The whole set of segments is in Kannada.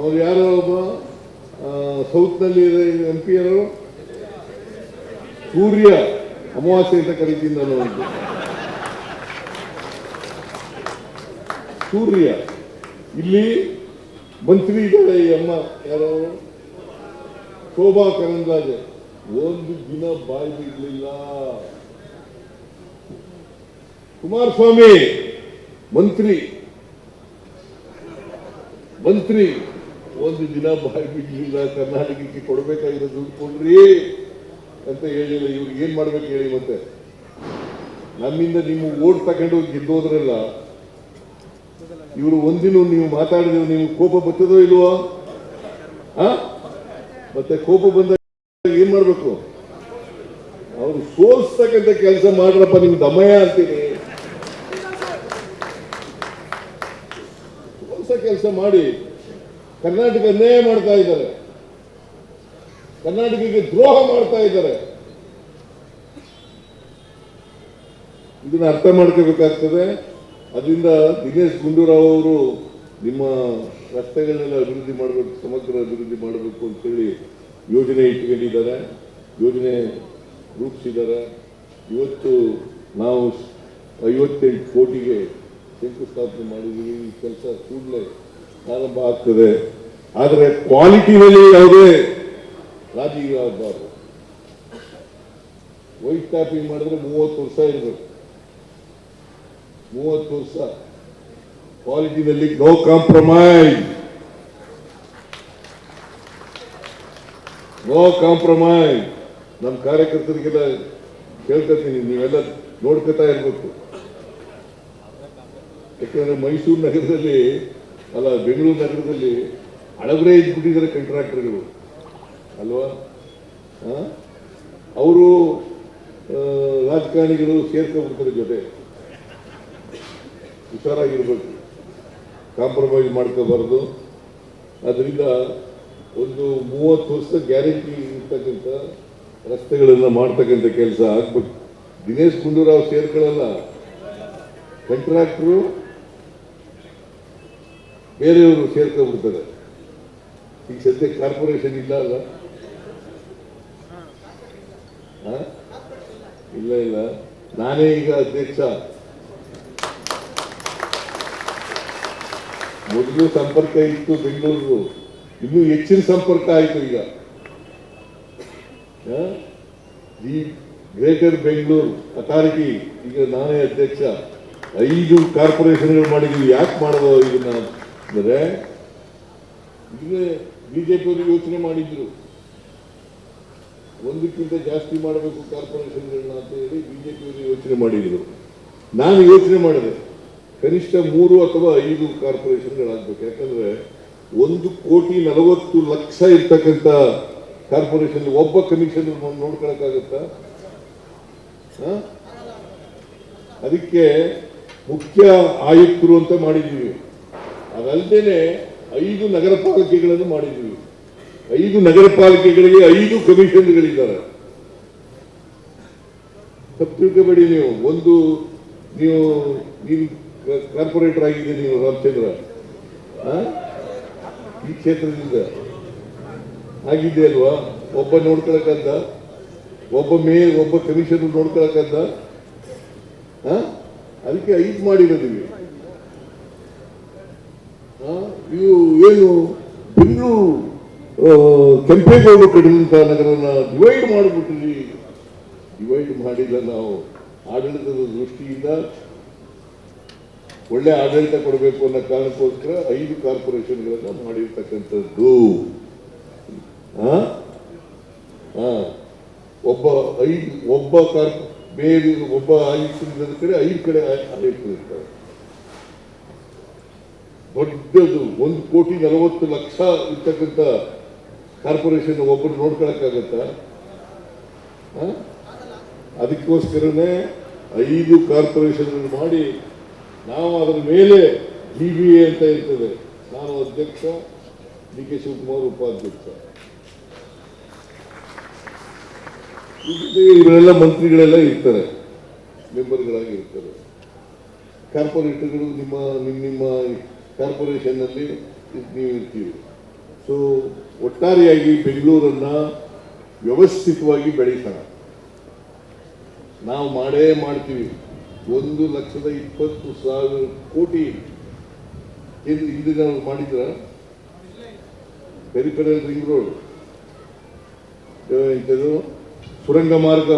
ಅವ್ರು ಯಾರೋ ಒಬ್ಬ ಸೌತ್ನಲ್ಲಿ ಎಂ ಪಿ ಯಾರು ಸೂರ್ಯ ಅಮಾವಾಸ್ಯೆ ಅಂತ ಕರಿತೀನಿ ನಾನು ಒಂದು ಸೂರ್ಯ, ಇಲ್ಲಿ ಮಂತ್ರಿ ಇದ್ದಾರೆ ಈ ಅಮ್ಮ, ಯಾರೋ ಶೋಭಾ ಕರಂದ್ಲಾಜೆ. ಒಂದು ದಿನ ಬಾಯಿ ಬಿಡ್ಲಿಲ್ಲ. ಕುಮಾರಸ್ವಾಮಿ, ಮಂತ್ರಿ. ಮಂತ್ರಿ. ಒಂದು ದಿನ ಬಾಯಿ ಬಿಡಲಿಲ್ಲ ಕರ್ನಾಟಕಕ್ಕೆ ಕೊಡಬೇಕಾಗಿರೋ ದುಡ್ಡು ಕೊಡ್ರಿ ಅಂತ ಹೇಳಿಲ್ಲ. ಇವ್ರಿಗೆ ಏನ್ ಮಾಡ್ಬೇಕು ಹೇಳಿ ಮತ್ತೆ? ನಮ್ಮಿಂದ ನಿಮ್ಮ ಓಟ್ ತಗೊಂಡು ಗೆದ್ದೋದ್ರಲ್ಲ, ಇವರು ಒಂದಿನ ನೀವು ಮಾತಾಡಿದ್ರೆ ನಿಮ್ಗೆ ಕೋಪ ಬರ್ತದೋ ಇಲ್ವೋ? ಮತ್ತೆ ಕೋಪ ಬಂದಾಗ ಏನ್ ಮಾಡ್ಬೇಕು? ಅವ್ರು ಸೋಲ್ಸ್ತಕ್ಕಂಥ ಕೆಲಸ ಮಾಡ್ರಪ್ಪ ನಿಮ್ ದಮಯ ಅಂತೀನಿ. ಸೋಲ್ಸ ಕೆಲಸ ಮಾಡಿ. ಕರ್ನಾಟಕ ಅನ್ಯಾಯ ಮಾಡ್ತಾ ಇದ್ದಾರೆ. ಕರ್ನಾಟಕಕ್ಕೆ ದ್ರೋಹ ಮಾಡ್ತಾ ಇದ್ದಾರೆ. ಇದನ್ನ ಅರ್ಥ ಮಾಡ್ಕೋಬೇಕಾಗ್ತದೆ. ಅದರಿಂದ ದಿನೇಶ್ ಗುಂಡೂರಾವ್ ಅವರು ನಿಮ್ಮ ರಸ್ತೆಗಳನ್ನೆಲ್ಲ ಅಭಿವೃದ್ಧಿ ಮಾಡಬೇಕು, ಸಮಗ್ರ ಅಭಿವೃದ್ಧಿ ಮಾಡಬೇಕು ಅಂತೇಳಿ ಯೋಜನೆ ಇಟ್ಕೊಂಡಿದ್ದಾರೆ. ಯೋಜನೆ ರೂಪಿಸಿದ್ದಾರೆ. ಇವತ್ತು ನಾವು ಐವತ್ತೆಂಟು ಕೋಟಿಗೆ ಶಂಕುಸ್ಥಾಪನೆ ಮಾಡಿದ್ದೀವಿ. ಈ ಕೆಲಸ ಕೂಡಲೇ ಪ್ರಾರಂಭ ಆಗ್ತದೆ ಆದರೆ ಕ್ವಾಲಿಟಿನಲ್ಲಿ ಯಾವುದೇ ರಾಜೀವ್ ಆಗಬಾರ್ದು. ವೈಟ್ ಟಾಪಿಂಗ್ ಮಾಡಿದ್ರೆ ಮೂವತ್ತು ವರ್ಷ ಇರಬೇಕು. ಮೂವತ್ತು ವರ್ಷ. ಕ್ವಾಲಿಟಿನಲ್ಲಿ ನೋ ಕಾಂಪ್ರಮೈಸ್. No compromise. ನಮ್ಮ ಕಾರ್ಯಕರ್ತರಿಗೆಲ್ಲ ಕೇಳ್ಕೊತೀನಿ ನೀವೆಲ್ಲ ನೋಡ್ಕೊತಾ ಇರಬೇಕು. ಯಾಕಂದ್ರೆ ಮೈಸೂರು ನಗರದಲ್ಲಿ ಅಲ್ಲ, ಬೆಂಗಳೂರು ನಗರದಲ್ಲಿ ಹಳಬರೇ ಇದ್ಬಿಟ್ಟಿದ್ದಾರೆ ಕಂಟ್ರಾಕ್ಟರ್ಗಳು ಅಲ್ವಾ? ಅವರು ರಾಜಕಾರಣಿಗಳು ಸೇರ್ಕೊಂಡ್ಬಿಡ್ತಾರೆ ಜೊತೆ. ಹುಷಾರಾಗಿರ್ಬೇಕು. ಕಾಂಪ್ರಮೈಸ್ ಮಾಡ್ಕೋಬಾರ್ದು. ಅದರಿಂದ ಒಂದು ಮೂವತ್ತು ವರ್ಷ ಗ್ಯಾರಂಟಿ ಇರ್ತಕ್ಕಂಥ ರಸ್ತೆಗಳನ್ನು ಮಾಡ್ತಕ್ಕಂಥ ಕೆಲಸ ಆಗ್ಬೇಕು. ದಿನೇಶ್ ಗುಂಡೂರಾವ್ ಸೇರ್ಕೊಳ್ಳಲ್ಲ. ಕಾಂಟ್ರಾಕ್ಟ್ರು ಬೇರೆಯವರು ಸೇರ್ಕೊಂಡ್ಬಿಡ್ತಾರೆ. ಈಗ ಸದ್ಯ ಕಾರ್ಪೊರೇಷನ್ ಇಲ್ಲ ಅಲ್ಲ? ಇಲ್ಲ ಇಲ್ಲ. ನಾನೇ ಈಗ ಅಧ್ಯಕ್ಷ. ಮೊದಲು ಸಂಪರ್ಕ ಇತ್ತು ಬೆಂಗಳೂರು ಇನ್ನೂ ಹೆಚ್ಚಿನ ಸಂಪರ್ಕ ಆಯಿತು ಈಗ? ಈ ಗ್ರೇಟರ್ ಬೆಂಗಳೂರು ಅಥಾರಿಟಿ, ಈಗ ನಾನೇ ಅಧ್ಯಕ್ಷ. ಐದು ಕಾರ್ಪೊರೇಷನ್ಗಳು ಮಾಡಿದ್ವಿ ಯಾಕೆ ಮಾಡೋದು ಇದನ್ನ? ಅಂದರೆ ಜೆ ಬಿಜೆಪಿಯವರು ಯೋಚನೆ ಮಾಡಿದ್ರು. ಒಂದಕ್ಕಿಂತ ಜಾಸ್ತಿ ಮಾಡಬೇಕು ಕಾರ್ಪೊರೇಷನ್ಗಳನ್ನ ಅಂತ ಹೇಳಿ ಬಿಜೆಪಿಯವರು ಯೋಚನೆ ಮಾಡಿದ್ರು. ನಾನು ಯೋಚನೆ ಮಾಡಿದೆ, ಕನಿಷ್ಠ ಮೂರು ಅಥವಾ ಐದು ಕಾರ್ಪೊರೇಷನ್ಗಳಾಗಬೇಕು. ಯಾಕಂದ್ರೆ ಒಂದು ಕೋಟಿ ನಲವತ್ತು ಲಕ್ಷ ಇರ್ತಕ್ಕಂಥ ಕಾರ್ಪೊರೇಷನ್, ಒಬ್ಬ ಕಮಿಷನ್ ನೋಡ್ಕೊಳಕ್ಕಾಗತ್ತಾ? ಅದಕ್ಕೆ ಮುಖ್ಯ ಆಯುಕ್ತರು ಅಂತ ಮಾಡಿದ್ದೀವಿ ಅದಲ್ಲದೆ ಐದು ನಗರ ಪಾಲಿಕೆಗಳನ್ನು ಮಾಡಿದ್ವಿ ಐದು ನಗರ ಪಾಲಿಕೆಗಳಿಗೆ ಐದು ಕಮಿಷನ್ಗಳಿದ್ದಾರೆ. ತಪ್ಪು ತಿಳ್ಕೋಬೇಡಿ ನೀವು. ಒಂದು ನೀವು ನೀವು ಕಾರ್ಪೊರೇಟರ್ ಆಗಿದೆ ನೀವು, ರಾಮಚಂದ್ರ? ಈ ಕ್ಷೇತ್ರದಿಂದ ಆಗಿದ್ದೆ ಅಲ್ವಾ? ಒಬ್ಬ ನೋಡ್ಕೊಳಕಂತ ಒಬ್ಬ ಮೇ, ಒಬ್ಬ ಕಮಿಷನ್ ನೋಡ್ಕೊಳಕಂತ? ಅದಕ್ಕೆ ಐದು ಮಾಡಿರೋದಿವಿ ಇವು ಏನು ಬೆಂಗಳೂರು ಕೆಂಪೇಗೌಡ ಕಟ್ಟಿದಂತ ನಗರನ ಡಿವೈಡ್ ಮಾಡಿಬಿಟ್ರಿ ಡಿವೈಡ್ ಮಾಡಿಲ್ಲ ನಾವು ಆಡಳಿತದ ದೃಷ್ಟಿಯಿಂದ ಒಳ್ಳೆ ಆಡಳಿತ ಕೊಡಬೇಕು ಅನ್ನೋ ಕಾರಣಕ್ಕೋಸ್ಕರ ಐದು ಕಾರ್ಪೊರೇಷನ್ಗಳನ್ನ ಮಾಡಿರ್ತಕ್ಕಂಥದ್ದು. ಒಬ್ಬ ಐದು, ಒಬ್ಬ ಕಾರ್ ಬೇರೆ, ಒಬ್ಬ ಆಯುಕ್ತರಿದ್ದ ಕಡೆ ಐದು ಕಡೆ ಆಯ್- ದೊಡ್ಡದು ಒಂದು ಕೋಟಿ ನಲವತ್ತು ಲಕ್ಷ ಇರ್ತಕ್ಕಂಥ ಕಾರ್ಪೊರೇಷನ್ ಒಬ್ಬರು ನೋಡ್ಕೊಳಕ್ಕಾಗತ್ತ? ಅದಕ್ಕೋಸ್ಕರನೇ ಐದು ಕಾರ್ಪೊರೇಷನ್ ಮಾಡಿ ನಾವು ಅದರ ಮೇಲೆ ಡಿ ಬಿ ಎ ಅಂತ ಇರ್ತದೆ. ನಾನು ಅಧ್ಯಕ್ಷ, ಡಿ ಕೆ ಶಿವಕುಮಾರ್ ಉಪಾಧ್ಯಕ್ಷ. ಇವರೆಲ್ಲ ಮಂತ್ರಿಗಳೆಲ್ಲ ಇರ್ತಾರೆ, ಮೆಂಬರ್ಗಳಾಗಿ ಇರ್ತಾರೆ. ಕಾರ್ಪೊರೇಟರ್ಗಳು ನಿಮ್ಮ ನಿಮ್ಮ ಕಾರ್ಪೊರೇಷನ್ನಲ್ಲಿ ನೀವು ಇರ್ತೀವಿ. ಸೊ ಒಟ್ಟಾರೆಯಾಗಿ ಬೆಂಗಳೂರನ್ನ ವ್ಯವಸ್ಥಿತವಾಗಿ ಬೆಳೀತಾರ ನಾವು ಮಾಡೇ ಮಾಡ್ತೀವಿ. ಒಂದು ಲಕ್ಷದ ಇಪ್ಪತ್ತು ಸಾವಿರ ಕೋಟಿ. ಇದು ಹಿಂದಿನ ಮಾಡಿದ್ರ? ಪೆರಿಫೆರಲ್ ರಿಂಗ್ ರೋಡ್ ಇಂಥದ್ದು ಸುರಂಗ ಮಾರ್ಗ.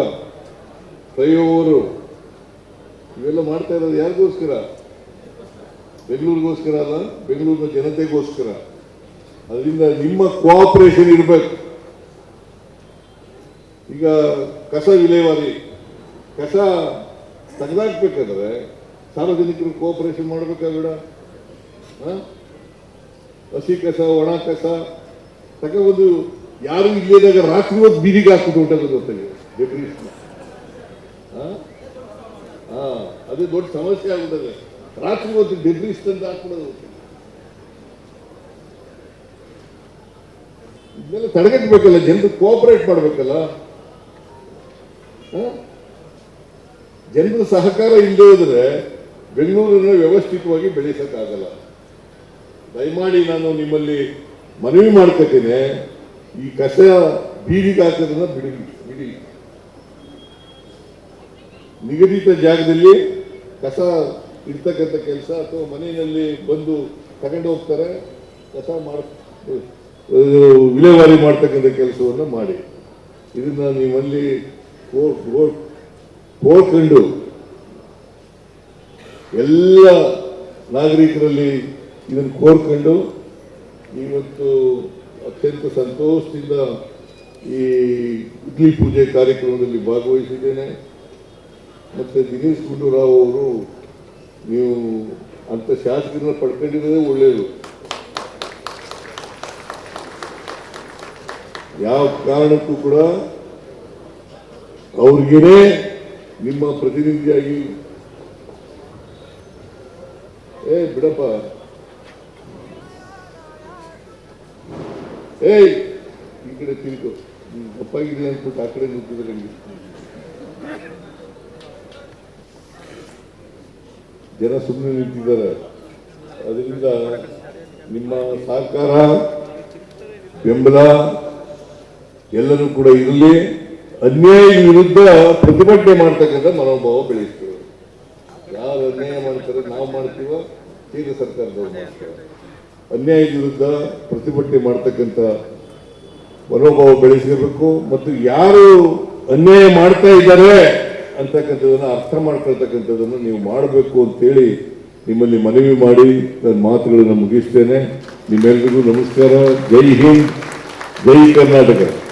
ಫ್ಲೈಓವರು ಇವೆಲ್ಲ ಮಾಡ್ತಾ ಇರೋದು ಯಾರಿಗೋಸ್ಕರ? ಬೆಂಗಳೂರಿಗೋಸ್ಕರ ಅಲ್ಲ, ಬೆಂಗಳೂರಿನ ಜನತೆಗೋಸ್ಕರ. ಅದರಿಂದ ನಿಮ್ಮ ಕೋಆಪರೇಷನ್ ಇರಬೇಕು. ಈಗ ಕಸ ವಿಲೇವಾರಿ, ಕಸ ತೆಗೆದಾಕ್ಬೇಕಾದ್ರೆ ಸಾರ್ವಜನಿಕರು ಕೋಆಪರೇಷನ್ ಮಾಡಬೇಕಾಗಿಡ ಹಸಿ ಕಸ, ಒಣ ಕಸ ತಗೊಂಡು ಯಾರು ಇಲ್ಲದಾಗ ರಾತ್ರಿ ಹೊತ್ತು ಬೀದಿಗೆ ಹೊಂಟೋದು ಗೊತ್ತಾಗಿ ಡೆಬ್ರೀಸ್ನ ಹಾ, ಅದು ದೊಡ್ಡ ಸಮಸ್ಯೆ ಆಗ್ಬಿಟ್ಟದೆ. ರಾತ್ರಿ ಹೊತ್ತು ಡೆಬ್ರೀಸ್ ಹಾಕ್ಬಿಡೋದು ಇದನ್ನೆಲ್ಲ ತಡೆಗಟ್ಟಬೇಕಲ್ಲ ಜನರು ಕೋಆಪರೇಟ್ ಮಾಡಬೇಕಲ್ಲ. ಜನರ ಸಹಕಾರ ಇಲ್ಲದೆ ಇದ್ರೆ ಬೆಂಗಳೂರನ್ನ ವ್ಯವಸ್ಥಿತವಾಗಿ ಬೆಳೆಸಕ್ಕಾಗಲ್ಲ. ದಯಮಾಡಿ ನಾನು ನಿಮ್ಮಲ್ಲಿ ಮನವಿ ಮಾಡ್ಕೋತೀನಿ. ಈ ಕಸ ಬೀದಿಗೆ ಹಾಕೋದನ್ನ ಬಿಡಿ ಬಿಡಿ. ನಿಗದಿತ ಜಾಗದಲ್ಲಿ ಕಸ ಇಡ್ತಕ್ಕಂಥ ಕೆಲಸ ಅಥವಾ ಮನೆಯಲ್ಲಿ ಬಂದು ತಗೊಂಡು ಹೋಗ್ತಾರೆ, ಕಸ ಮಾಡ ವಿಲೇವಾರಿ ಮಾಡ್ತಕ್ಕಂಥ ಕೆಲಸವನ್ನು ಮಾಡಿ. ಇದನ್ನ ನೀವಲ್ಲಿ ಕೋರ್ಕೊಂಡು ಎಲ್ಲ ನಾಗರಿಕರಲ್ಲಿ ಇದನ್ನು ಕೋರ್ಕೊಂಡು ಇವತ್ತು ಅತ್ಯಂತ ಸಂತೋಷದಿಂದ ಈ ಇಡ್ಲಿ ಪೂಜೆ ಕಾರ್ಯಕ್ರಮದಲ್ಲಿ ಭಾಗವಹಿಸಿದ್ದೇನೆ. ಮತ್ತು ದಿನೇಶ್ ಗುಂಡೂರಾವ್ ಅವರು ನೀವು ಅಂತ ಶಾಸಕರನ್ನ ಪಡ್ಕೊಂಡಿರೋದೇ ಒಳ್ಳೆಯದು ಯಾವ ಕಾರಣಕ್ಕೂ ಕೂಡ ಅವ್ರಿಗೇನೆ ನಿಮ್ಮ ಪ್ರತಿನಿಧಿಯಾಗಿ ಏ, ಬಿಡಪ್ಪ. ಏಯ್, ಈ ಕಡೆ ತಿಳ್ಕೊ ಅಪ್ಪಾಗಿದೆ ಅಂದ್ಬಿಟ್ಟು ಆ ಕಡೆ ನಿಂತಿದ್ರೆ ಜನ ಸುಮ್ಮನೆ ನಿಂತಿದ್ದಾರೆ. ಅದರಿಂದ ನಿಮ್ಮ ಸಹಕಾರ ಬೆಂಬಲ ಎಲ್ಲರೂ ಕೂಡ ಇರಲಿ. ಅನ್ಯಾಯ ವಿರುದ್ಧ ಪ್ರತಿಭಟನೆ ಮಾಡ್ತಕ್ಕಂಥ ಮನೋಭಾವ ಬೆಳೆಸ್ತೇವೆ ಯಾರು ಅನ್ಯಾಯ ಮಾಡ್ತಾರೆ ನಾವು ಮಾಡ್ತೀವೋ, ಕೇಂದ್ರ ಸರ್ಕಾರದವರು ಮಾಡ್ತಾರೆ. ಅನ್ಯಾಯ ವಿರುದ್ಧ ಪ್ರತಿಭಟನೆ ಮಾಡ್ತಕ್ಕಂಥ ಮನೋಭಾವ ಬೆಳೆಸಿರಬೇಕು. ಮತ್ತು ಯಾರು ಅನ್ಯಾಯ ಮಾಡ್ತಾ ಇದ್ದಾರೆ ಅಂತಕ್ಕಂಥದನ್ನ ಅರ್ಥ ಮಾಡ್ಕೊಳ್ತಕ್ಕಂಥದ್ದನ್ನು ನೀವು ಮಾಡಬೇಕು ಅಂತೇಳಿ ನಿಮ್ಮಲ್ಲಿ ಮನವಿ ಮಾಡಿ ನನ್ನ ಮಾತುಗಳನ್ನು ಮುಗಿಸ್ತೇನೆ. ನಿಮ್ಮೆಲ್ಲರಿಗೂ ನಮಸ್ಕಾರ. ಜೈ ಹಿಂದ್, ಜೈ ಕರ್ನಾಟಕ.